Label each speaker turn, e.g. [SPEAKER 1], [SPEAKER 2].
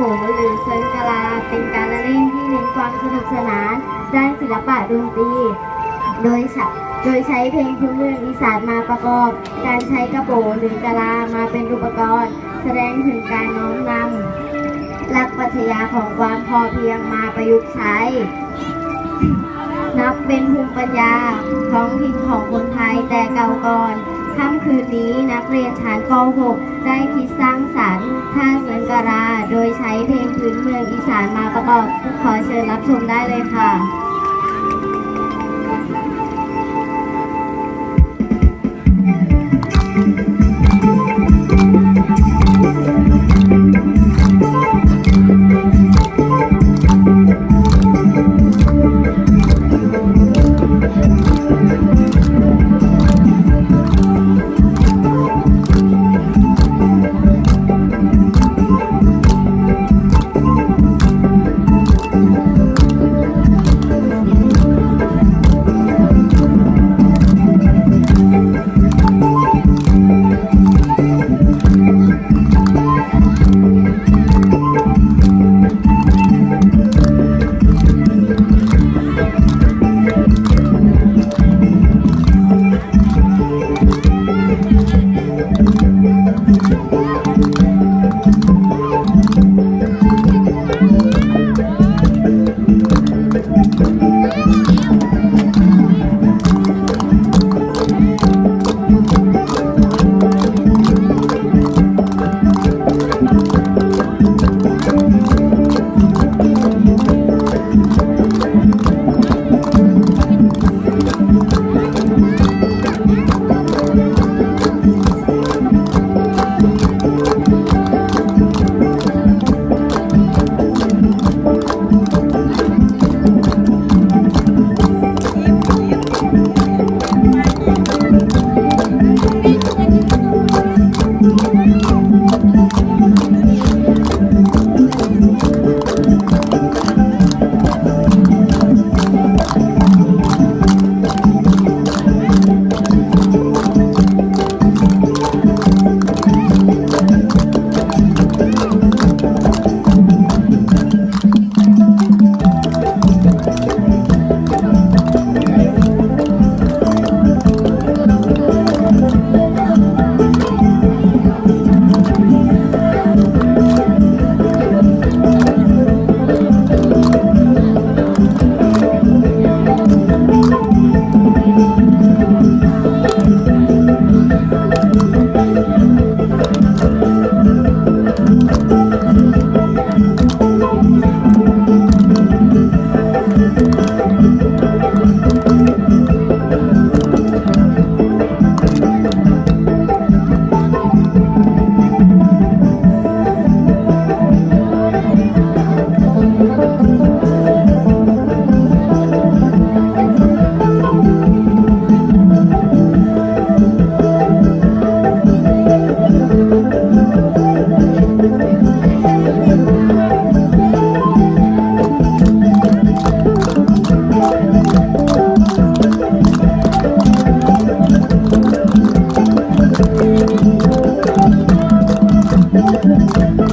[SPEAKER 1] โปหรือเซิงกะลาเป็นการละเล่นที่เน้นความสนุกสนานด้านศิลปะดนตรีโดยใช้โดยใช้เพลงพื้นเมืองอีสานมาประกอบ การใช้กระโปหรือกะลามาเป็นอุปกรณ์ แสดงถึงการน้อมนำหลักปรัชญาของความพอเพียงมาประยุกต์ใช้ นับเป็นภูมิปัญญาท้องถิ่นของคนไทยแต่เก่าก่อน ค่ำคืนนี้นักเรียนชั้นป .6 ได้คิดสร้างสรรค์ท่าเสิงกะรา โดยใช้เพลงพื้นเมืองอีสานมาประกอบ ขอเชิญรับชมได้เลยค่ะ Thank you.